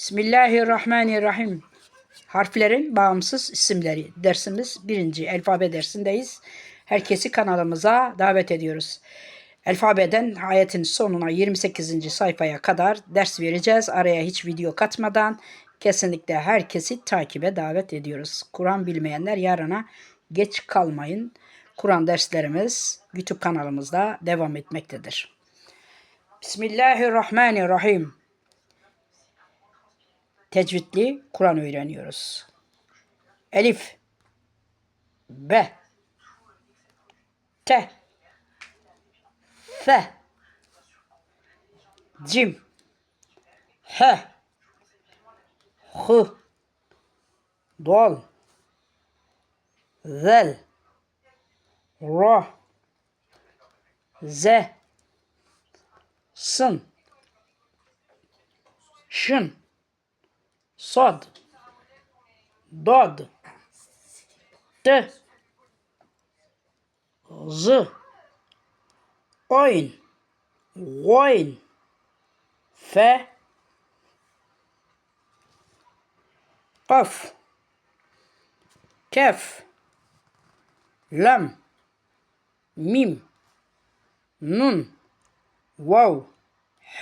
Bismillahirrahmanirrahim. Harflerin bağımsız isimleri dersimiz birinci alfabe dersindeyiz. Herkesi kanalımıza davet ediyoruz. Alfabeden ayetin sonuna 28. sayfaya kadar ders vereceğiz. Araya hiç video katmadan kesinlikle herkesi takibe davet ediyoruz. Kur'an bilmeyenler yarına geç kalmayın. Kur'an derslerimiz YouTube kanalımızda devam etmektedir. Bismillahirrahmanirrahim. Tecvidli Kur'an öğreniyoruz. Elif, B, T, F, Cim, H, H, Dal, Zel, Ra, Z, Sın, Şın, Sod, Dod, T, Z, Oyun, Goyn, F, Kaf, Kef, Lam, Mim, Nun, Vav,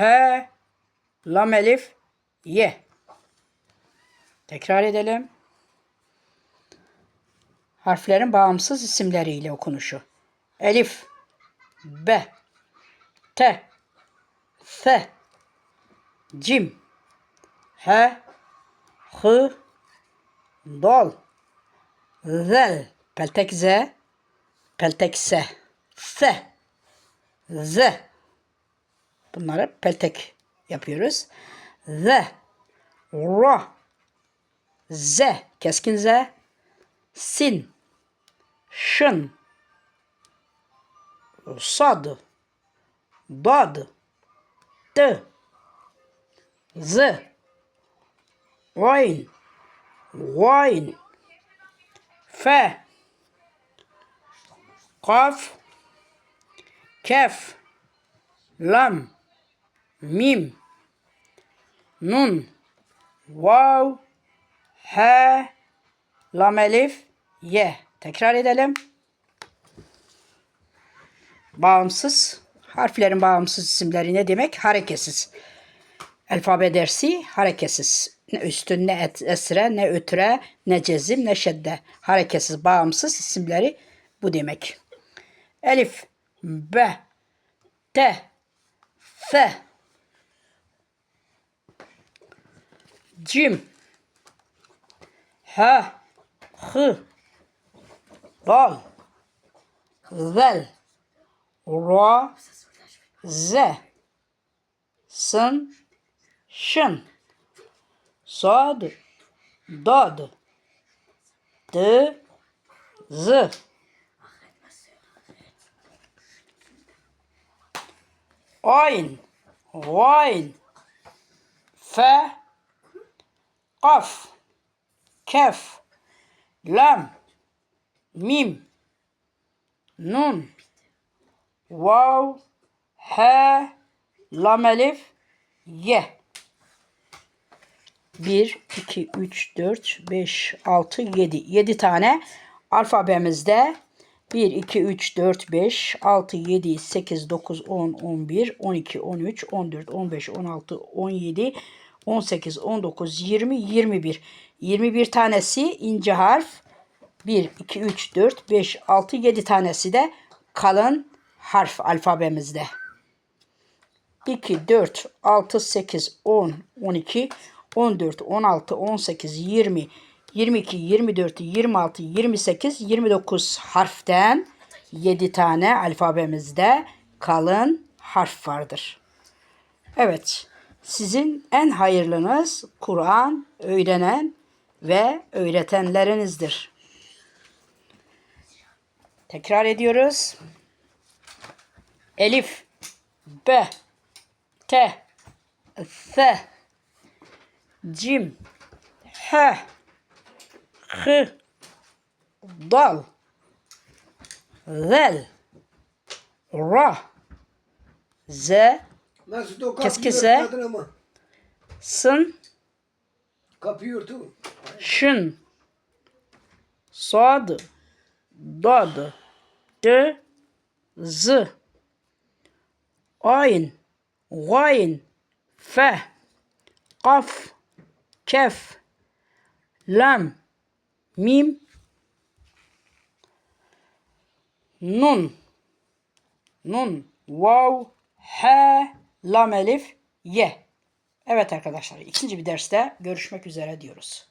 H, Lam Elif, Ye. Tekrar edelim. Harflerin bağımsız isimleriyle okunuşu. Elif, B, T, F, Cim, H, H, Dal, Zel, peltek Z, peltek S, F, Z. Bunları peltek yapıyoruz. Z, Ra, Z, keskin Z, Sin, Şın, Sad, Dad, T, Z, Oyn, Oyn, F, Kaf, Kef, Lam, Mim, Nun, Vav, H, Lam Elif, Y. Tekrar edelim. Bağımsız. Harflerin bağımsız isimleri ne demek? Hareketsiz. Alfabe dersi hareketsiz. Ne üstün, ne et, esre, ne ötüre, ne cezim, ne şedde. Hareketsiz, bağımsız isimleri bu demek. Elif, B, T, F, Cim, H, H, Dal, Zel, Ra, Z, Sın, Şın, Sad, Dad, D, Z, Ayn, Vayn, F, Kaf, Kef, Lam, Mim, Nun, Vav, H, Lam Elif, Y. 1, 2, 3, 4, 5, 6, 7. 7 tane alfabemizde 1, 2, 3, 4, 5, 6, 7, 8, 9, 10, 11, 12, 13, 14, 15, 16, 17, 18, 19, 20, 21. 21 tanesi ince harf. 1, 2, 3, 4, 5, 6, 7 tanesi de kalın harf alfabemizde. 2, 4, 6, 8, 10, 12, 14, 16, 18, 20, 22, 24, 26, 28, 29 harften 7 tane alfabemizde kalın harf vardır. Evet, sizin en hayırlınız Kur'an öğrenen ve öğretenlerinizdir. Tekrar ediyoruz. Elif, B, T, F, Cim, H, H, Dal, Zel, Ra, Z, Mesut o kapıyı Z. örtmedin ama. Sın, Kapı yurtu. şın, sad, dad, d, z, ayn, gayn, fe, kaf, kef, lam, mim, nun, nun, vav, he, lam elif, ye. Evet arkadaşlar ikinci bir derste görüşmek üzere diyoruz.